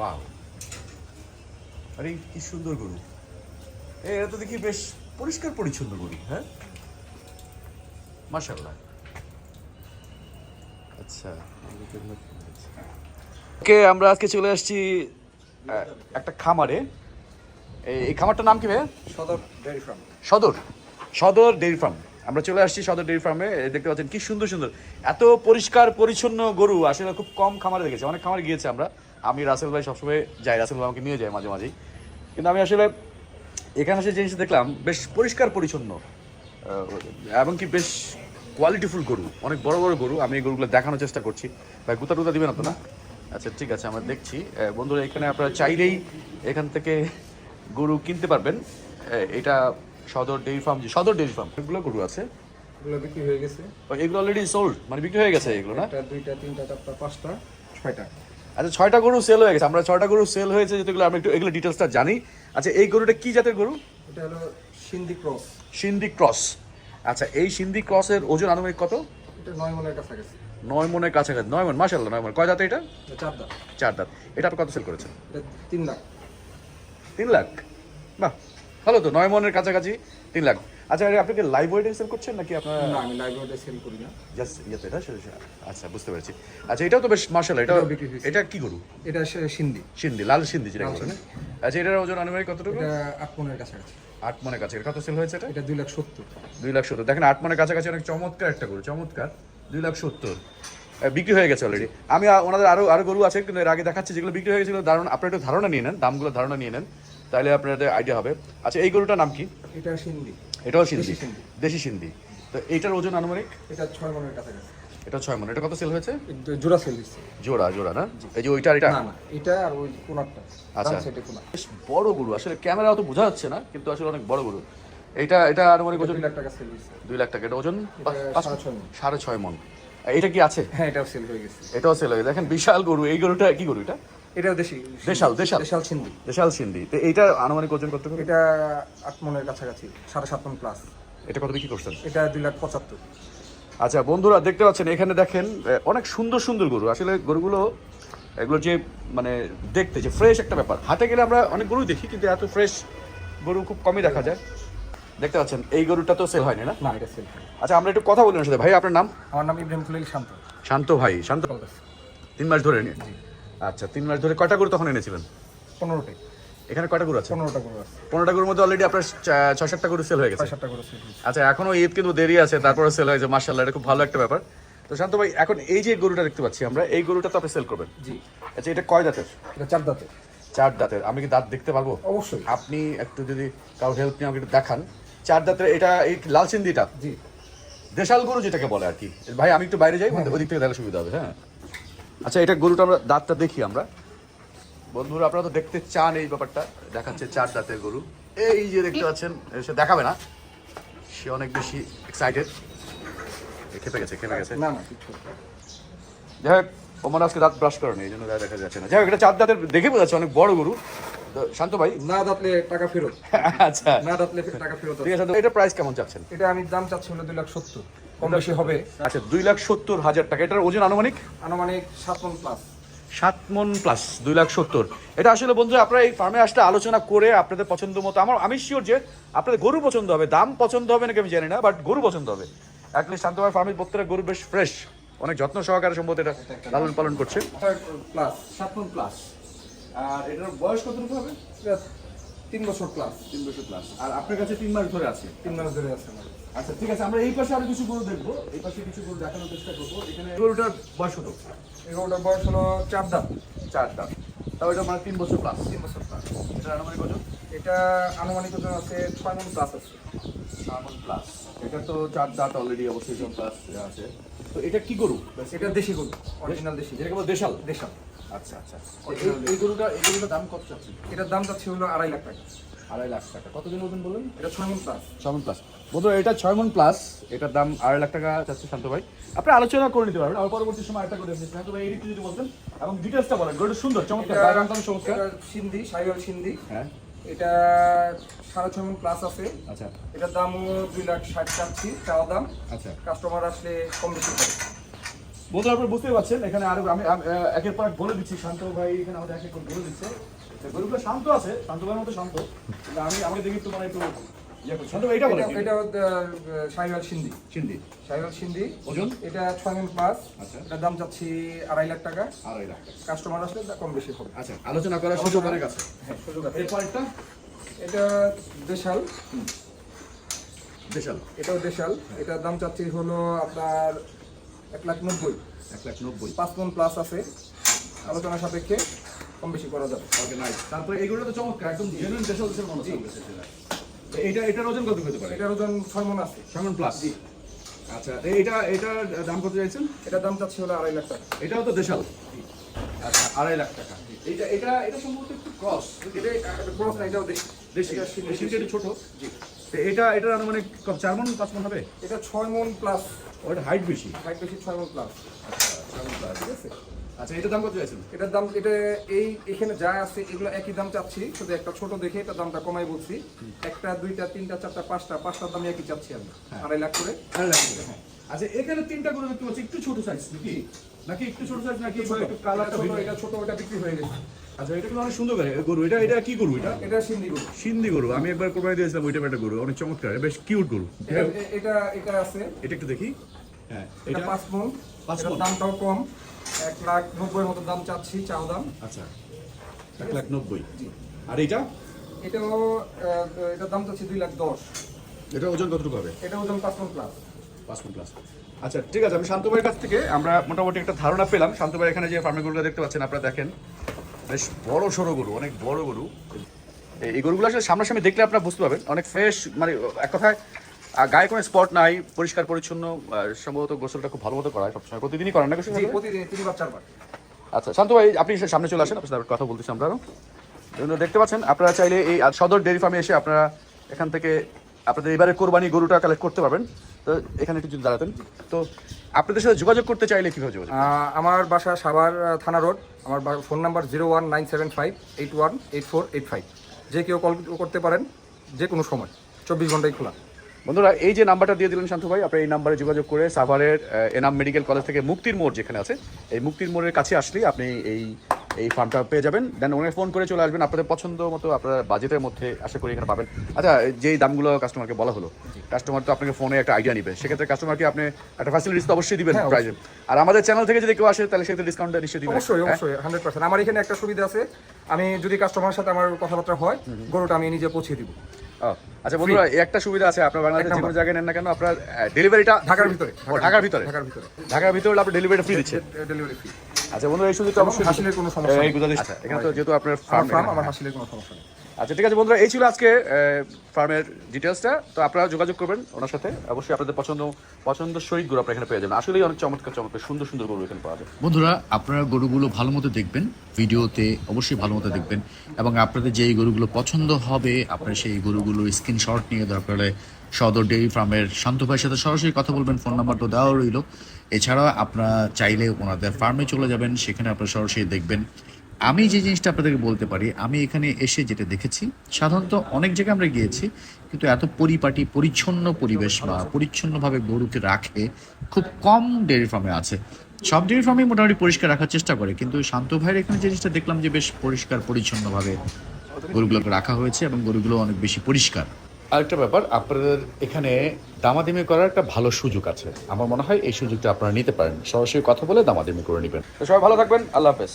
Wow আরে কি সুন্দর গরু। এটা তো দেখি বেশ পরিষ্কার পরিচ্ছন্ন গরু হ্যাঁ? মাশাল্লাহ আচ্ছা। ওকে আমরা আজকে চলে আসছি একটা খামারে। এই- খামারটার নাম কি ভাই সদর ডেয়ারি ফার্ম। সদর। সদর ডেইরি ফার্ম। আমরা চলে আসছি সদর ডেইরি ফার্মে দেখতে পাচ্ছেন কি সুন্দর সুন্দর। এত পরিষ্কার পরিচ্ছন্ন গরু আসলে খুব কম খামারে দেখেছি। অনেক খামারে গিয়েছে আমরা। আমি রাসেল ভাই সবসময় যাই রাসেল ভাই আমাকে নিয়ে যায় মাঝে মাঝেই। কিন্তু আমি আসলে এখানে এসে জিনিস দেখলাম বেশ পরিষ্কার পরিচ্ছন্ন। আহ, এবং কি বেশ কোয়ালিটিফুল গরু অনেক বড় বড় গরু। আমি এই গরুগুলো দেখানোর চেষ্টা করছি। ভাই গুতা টুতা দিবেন তো না আচ্ছা ঠিক আছে আমরা দেখছি। বন্ধুরা এখানে আপনারা চাইলেই এখান থেকে গরু কিনতে পারবেন। এটা Sadar dairy farm Sadar dairy farm. এগুলো গরু আছে। এগুলো বিক্রি হয়ে গেছে। এগুলো অলরেডি সোল্ড মানে বিক্রি হয়ে গেছে এগুলো না? একটা দুইটা তিনটা চারটা পাঁচটা ছয়টা। আচ্ছা ছয়টা গরু সেল হয়ে গেছে। আমরা ছয়টা গরু সেল হয়েছে যেগুলো আমরা একটু এগুলো ডিটেলসটা জানি। আচ্ছা এই গরুটা কি জাতের গরু? এটা হলো সিন্ধি ক্রস। সিন্ধি ক্রস। আচ্ছা এই সিন্ধি ক্রসের ওজন আনুমানিক কত? এটা নয় মনের কাছাকাছি। নয় মনের কাছাকাছি। নয় মন মাসাল্লাহ নয় মন। কয় দাঁত এটা? চার দাম চার দাঁত। এটা আপনি কত সেল করেছেন? তিন লাখ। তিন লাখ? বাহ। ভালো তো? নয় মনের কাছাকাছি তিন লাখ। আচ্ছা আপনি কি লাইভ ওয়েটে সেল করছেন নাকি আপনার না আমি লাইব্রেরিতে সেল করি না। জাস্ট ইয়েতে এটা আচ্ছা বুঝতে পেরেছি। আচ্ছা এটাও তো বেশ মার্শাল এটা এটা কি গরু? এটা সিন্ধি। সিন্ধি লাল সিন্ধি যেটা বলে। আচ্ছা এটার ওজন আনুমানিক কতটুকু? এটা আট মনের কাছাকাছি। আট মনের কাছে কত সেল হয়েছে এটা? এটা দুই লাখ সত্তর। দুই লাখ সত্তর। দেখেন আট মনের কাছাকাছি অনেক চমৎকার একটা গরু চমৎকার। দুই লাখ সত্তর। বিক্রি হয়ে গেছে অলরেডি আমি ওনাদের আরও আরও গরু আছে কিন্তু এর আগে দেখাচ্ছি যেগুলো বিক্রি হয়ে গেছিল। ধারণা আপনারা একটু ধারণা নিয়ে নেন দামগুলো ধারণা নিয়ে নেন। তাহলে আপনাদের আইডিয়া হবে। আচ্ছা এই গরুটার নাম কি? এটা সিন্ধি। এটাও সিন্ধি। দেশি সিন্ধি। তো এইটার ওজন আনুমানিক? এটা ছয় মনের কাছাকাছি। এটা ছয় মন এটা কত সেল হয়েছে? জোড়া সেল জোড়া জোড়া না? এই যে ওইটার এটা? না এটা আর ওই কোনারটা। আচ্ছা। সেটা বেশ বড় গরু। আসলে ক্যামেরা অত বোঝা যাচ্ছে না কিন্তু আসলে অনেক বড় গরু। এটা এটা আনুমানিক ওজন? লাখ টাকা সেল লাখ টাকা। এটা ওজন? এটা পাঁচ- সাড়ে ছয় মণ। সাড়ে ছয় মন। এটা কি আছে? হ্যাঁ এটাও সেল হয়ে গেছে। এটাও সেল হয়ে দেখেন বিশাল গরু। এই গরুটা কি গরু এটা? এটাও দেশি দেশাল, দেশাল। দেশাল সিন্ধি। বিশাল সিন্ধি। তো এইটার আনুমানিক ওজন কত করে? এটা আট মনের কাছাকাছি সাড়ে সাত মন প্লাস এটা কত বিক্রি করছেন? এটা দুই লাখ পঁচাত্তর। আচ্ছা বন্ধুরা দেখতে পাচ্ছেন এখানে দেখেন অনেক সুন্দর সুন্দর গরু। আসলে গরুগুলো এগুলো যে মানে দেখতে যে ফ্রেশ একটা ব্যাপার। হাটে গেলে আমরা অনেক গরু দেখি কিন্তু এত ফ্রেশ গরু খুব কমই দেখা যায়। দেখতে পাচ্ছেন এই গরুটা তো সেল হয়নি না? না এটা সেল আচ্ছা আমরা একটু কথা বলি ওনার সাথে। ভাই আপনার নাম? আমার নাম ইব্রাহিম খলিল শান্ত। শান্ত ভাই শান্ত। তিন মাস ধরে নিয়ে। আচ্ছা তিন মাস ধরে কয়টা গরু তখন এনেছিলেন? পনেরোটাই। এখানে কয়টা গরু আছে? পনেরোটা করে আছে। পনেরোটা গরুর মধ্যে অলরেডি আপনার ছয় সাতটা গরু সেল হয়ে গেছে। সাতটা সেল আচ্ছা এখনও ঈদ কিন্তু দেরি আছে তারপরে সেল হয়েছে মার্শাল্লাহ এটা খুব ভালো একটা ব্যাপার। তো শান্ত ভাই এখন এই যে গরুটা দেখতে পাচ্ছি আমরা এই গরুটা তো আপনি সেল করবেন। জি। আচ্ছা এটা কয় দাঁতের? এটা চার দাঁতে চার দাঁতের। আমি কি দাঁত দেখতে পারব? অবশ্যই। আপনি একটু যদি কারও হেল্প নিয়ে আমাকে একটু দেখান। চার দাঁতের এটা এই লাল সিন্দিটা? জি। দেশাল গরু যেটাকে বলে আর কি। ভাই আমি একটু বাইরে যাই ওদিক থেকে দেখা সুবিধা হবে হ্যাঁ। আচ্ছা এটা গরুটা আমরা দাঁতটা দেখি আমরা। বন্ধুরা আপনারা তো দেখতে চান এই ব্যাপারটা। দেখাচ্ছে চার দাঁতের গরু। এই যে দেখতে পাচ্ছেন সে দেখাবে না। সে অনেক বেশি এক্সাইটেড খেপে গেছে খেপে গেছে। না না যাই হোক ও আজকে দাঁত ব্রাশ করেনি এই জন্য দেখা যাচ্ছে না। যাই হোক এটা চার দাঁতের দেখে বোঝা যাচ্ছে অনেক বড় গরু। শান্ত ভাই। না দাঁতলে টাকা ফেরত। আচ্ছা। না দাঁতলে টাকা ফেরত ঠিক আছে এটা প্রাইস কেমন চাচ্ছেন? এটা আমি দাম চাচ্ছি হলো দুই লাখ সত্তর। কম বেশি হবে। আচ্ছা দুই লাখ সত্তর হাজার টাকা। এটার ওজন আনুমানিক? আনুমানিক সাত মন প্লাস সাত মন প্লাস দুই লাখ সত্তর। এটা আসলে বন্ধুরা আপনারা এই ফার্মে আসলে আলোচনা করে আপনাদের পছন্দ মতো আমার আমি শিওর যে আপনাদের গরু পছন্দ হবে। দাম পছন্দ হবে নাকি আমি জানি না বাট গরু পছন্দ হবে। অ্যাটলিস্ট শান্তভাই ফার্মের প্রত্যেকটা গরু বেশ ফ্রেশ অনেক যত্ন সহকারে সম্ভবত এটা লালন পালন করছে। প্লাস সাত মন প্লাস আর এটার বয়স কতটুকু হবে? তিন বছর প্লাস তিন বছর প্লাস আর আপনার কাছে তিন মাস ধরে আছে? তিন মাস ধরে আছে আমার। আচ্ছা ঠিক আছে আমরা এই পাশে আরও কিছু গরু দেখব। এই পাশে কিছু গরু দেখানোর চেষ্টা করব। এখানে গরুটার বয়স কত? এগুলোটার বয়স হলো চার দাঁত। চার দাম তাও এটা মানে তিন বছর প্লাস তিন বছর প্লাস এটা আনুমানিক ওজন এটা আনুমানিক ওজন আছে ছয় মন প্লাস আছে। সামন প্লাস এটা তো চার দাঁত অলরেডি অবশ্যই জন প্লাস আছে। তো এটা কি গরু? এটা দেশি গরু অরিজিনাল দেশি। যেটাকে বলে দেশাল? দেশাল। আচ্ছা আচ্ছা এই- এই গরুটা এই গরুটার দাম কত চাচ্ছেন? এটার দাম চাচ্ছি হলো আড়াই লাখ টাকা। আড়াই লাখ টাকা। কতদিন ওজন বললেন এটা ছয় মন প্লাস ছয় মন প্লাস বন্ধু এটা ছয় মন প্লাস এটার দাম আড়াই লাখ টাকা চাচ্ছে শান্ত ভাই। আপনি আলোচনা করে নিতে পারবেন আর পরবর্তী সময় একটা করে শান্ত ভাই এই যদি বলতেন এবং ডিটেলসটা বলেন। গরুটা সুন্দর চমৎকার দাম চমৎকার। সিন্ধি সাইওয়াল সিন্ধি। হ্যাঁ। এটা সাড়ে ছয় মন প্লাস আছে। আচ্ছা। এটার দামও দুই লাখ ষাট চাচ্ছি চাওয়া দাম। আচ্ছা। কাস্টমার আসলে কম বেশি করে। বন্ধুরা আপনারা বুঝতে পারছেন এখানে আরও আমি একের পর বলে দিচ্ছি। শান্ত ভাই এখানে আমাদের এক এক করে বলে দিচ্ছে। গরুগুলো শান্ত আছে শান্ত ভাইয়ের মতো শান্ত। কিন্তু আমি আমাকে দেখি তোমার একটু ইয়ে এটা সাইওয়াল সিন্ধি। সিন্ধি। সাইওয়াল সিন্ধি। ওজন? এটা ছয় মন আচ্ছা। এটার দাম চাচ্ছি আড়াই লাখ টাকা। আড়াই লাখ কাস্টমার আসলে কম বেশি হবে। আচ্ছা আলোচনা করার সুযোগ অনেক আছে। হ্যাঁ সুযোগ আছে। এরপর একটা? এটা দেশাল। দেশাল। এটাও দেশাল। এটার দাম চাচ্ছি হলো আপনার এক লাখ নব্বই। এক লাখ নব্বই। পাঁচ মন প্লাস আছে। আলোচনা সাপেক্ষে। কম বেশি করা যাবে। ওকে নাইস তারপরে এগুলো তো চমৎকার একদম জেনুইন দেশাল দেশের মনে হচ্ছে এইটা এটার ওজন কত হতে পারে? এটার ওজন ছয় মন আছে। Seven plus G. আচ্ছা এ- এটা এটার দাম কত চাইছেন? এটার দাম চাচ্ছি হলো আড়াই লাখ টাকা। এটাও তো দেশাল। আচ্ছা আড়াই লাখ টাকা। এটা এটা এটা সম্ভবত একটু ক্রস এটা ক্রস না এটাও দেশি। দেশি। এটা দেশিটা ছোট। এটা এটার আনুমানিক চার মন পাঁচ মন হবে? এটা ছয় মন প্লাস ওটা হাইট বেশি। হাইট বেশি ছয় মন প্লাস ঠিক আছে? আচ্ছা এটার দাম কত চাইছেন? এটার দাম এটা এই এখানে যা আছে এগুলো একই দাম চাচ্ছি। শুধু একটা ছোট দেখে এটা দামটা কমাই বলছি। একটা দুইটা তিনটা চারটা পাঁচটা পাঁচটার দাম একই চাচ্ছি আমি আড়াই লাখ করে। আড়াই লাখ টাকা। আচ্ছা এখানে তিনটা গরু দেখতে পাচ্ছি একটু ছোট সাইজ নাকি? নাকি একটু ছোট সাইজ নাকি একটু কালারটা ছোট, এটা ছোট ওটা বিক্রি হয়ে গেছে? আচ্ছা এটা কিন্তু অনেক সুন্দর করে গরু। এটা এটা কি গরু এটা? এটা সিন্ধি গরু। সিন্ধি গরু। আমি একবার কোরবানি দিয়েছিলাম ওইটা একটা গরু। অনেক চমৎকার বেশ কিউট গরু। এটা- এটা আছে। এটা একটু দেখি। হ্যাঁ এটা পাঁচ মন। পাঁচ দামটাও কম। এক লাখ নব্বই মতো দাম চাচ্ছি চাও দাম। আচ্ছা এক লাখ নব্বই। আর এটা এটাও এটার দাম চাচ্ছি দুই লাখ দশ। এটা ওজন কতটুকু হবে? এটা ওজন পাঁচ মন প্লাস। পাঁচ প্লাস। আচ্ছা ঠিক আছে আমি শান্তবাইয়ের কাছ থেকে আমরা মোটামুটি একটা ধারণা পেলাম। শান্তবাই এখানে যে ফার্মের গরুটা দেখতে পাচ্ছেন আপনারা দেখেন। বেশ বড় সড়ো গরু অনেক বড় গরু। এই- গরুগুলো আসলে সামনাসামনি দেখলে আপনারা বুঝতে পারবেন। অনেক ফ্রেশ মানে এক কথায় গায়ে কোনো স্পট নাই পরিষ্কার পরিচ্ছন্ন সম্ভবত গোসলটা খুব ভালো মতো করা হয় সবসময়। প্রতিদিনই করেন না গোসল প্রতিদিন তিনবার চারবার। আচ্ছা শান্ত ভাই আপনি সামনে চলে আসেন আপনার কথা বলতেছি আমরা দেখতে পাচ্ছেন আপনারা চাইলে এই সদর ডেয়ারি ফার্মে এসে আপনারা এখান থেকে আপনাদের এবারে কোরবানি গরুটা কালেক্ট করতে পারবেন। তো এখানে একটু যদি দাঁড়াতেন। তো আপনাদের সাথে যোগাযোগ করতে চাইলে কীভাবে যোগাযোগ আমার বাসা সাভার থানা রোড। আমার phone number zero one nine seven five eight one eight four eight five. যে কেউ কল করতে পারেন যে কোনো সময়। চব্বিশ ঘন্টায় খোলা। বন্ধুরা এই যে নাম্বারটা দিয়ে দিলেন শান্ত ভাই আপনারা এই নাম্বারে যোগাযোগ করে সাভারের এনাম মেডিকেল কলেজ থেকে মুক্তির মোড় যেখানে আছে এই মুক্তির মোড়ের কাছে আসলেই আপনি এই এই ফার্মটা পেয়ে যাবেন। দেন ওনাকে ফোন করে চলে আসবেন আপনাদের পছন্দ মতো আপনার বাজেটের মধ্যে আশা করি এখানে পাবেন। আচ্ছা যেই দামগুলো কাস্টমারকে বলা হলো কাস্টমার তো আপনাকে ফোনে একটা আইডিয়া নেবে। সেক্ষেত্রে কাস্টমারকে আপনি একটা ফ্যাসিলিটিস তো অবশ্যই দিবেন হ্যাঁ, প্রাইজে আর আমাদের চ্যানেল থেকে যদি কেউ আসে তাহলে সেক্ষেত্রে ডিসকাউন্টটা নিশ্চয়ই দিবেন। অবশ্যই হ্যাঁ? অবশ্যই হান্ড্রেড পার্সেন্ট আমার এখানে একটা সুবিধা আছে। আমি যদি কাস্টমারের সাথে আমার কথাবার্তা হয় গরুটা আমি নিজে পৌঁছে দিব। আচ্ছা বন্ধুরা এই একটা সুবিধা আছে আপনার বাংলাদেশে যে কোনো জায়গায় নেন না কেন আপনার ডেলিভারিটা ঢাকার ভিতরে ঢাকার ভিতরে। ঢাকার ভিতরে। ঢাকার ভিতরে আপনার আপনি ডেলিভারিটা ফ্রি দিচ্ছেন। ডেলিভারি ফ্রি আচ্ছা বন্ধুরা এই সুযোগটা অবশ্যই হাসিলের কোনো সমস্যা নেই। আচ্ছা এখানে তো যেহেতু আপনার ফার্ম আমার হাসিলের কোনো সমস্যা নেই। আচ্ছা ঠিক আছে বন্ধুরা, এই ছিল আজকে ফার্মের ডিটেলসটা তো আপনারা যোগাযোগ করবেন ওনার সাথে। অবশ্যই আপনাদের পছন্দ পছন্দ সহিত গরু আপনারা এখানে পেয়ে যাবেন। আসলেই অনেক চমৎকার চমৎকার, সুন্দর সুন্দর গরু এখানে পাওয়া যায়। বন্ধুরা, আপনারা গরুগুলো ভালো মতো দেখবেন, ভিডিওতে অবশ্যই ভালো মতো দেখবেন, এবং আপনাদের যেই গরুগুলো পছন্দ হবে, আপনারা সেই গরুগুলোর স্ক্রিনশট নিয়ে দরকার হলে সদর ডেইরি ফার্মের শান্ত ভাইয়ের সাথে সরাসরি কথা বলবেন। ফোন নাম্বার তো দেওয়া রইল। এছাড়া আপনারা চাইলে ওনাদের ফার্মে চলে যাবেন, সেখানে আপনারা সরাসরি দেখবেন। আমি যে জিনিসটা আপনাদেরকে বলতে পারি আমি এখানে এসে যেটা দেখেছি সাধারণত অনেক জায়গায় আমরা গিয়েছি কিন্তু এত পরিপাটি পরিচ্ছন্ন পরিবেশ বা পরিচ্ছন্নভাবে গরুকে রাখে খুব কম ডেয়ারি ফার্মে আছে। সব ডেয়ারি ফার্মে মোটামুটি পরিষ্কার রাখার চেষ্টা করে কিন্তু শান্ত ভাইয়ের এখানে যে জিনিসটা দেখলাম যে বেশ পরিষ্কার পরিচ্ছন্নভাবে গরুগুলোকে রাখা হয়েছে এবং গরুগুলো অনেক বেশি পরিষ্কার। আরেকটা ব্যাপার আপনাদের এখানে দামাদামি করার একটা ভালো সুযোগ আছে। আমার মনে হয় এই সুযোগটা আপনারা নিতে পারেন। সরাসরি কথা বলে দামাদামি করে নেবেন। সবাই ভালো থাকবেন। আল্লাহ হাফেজ।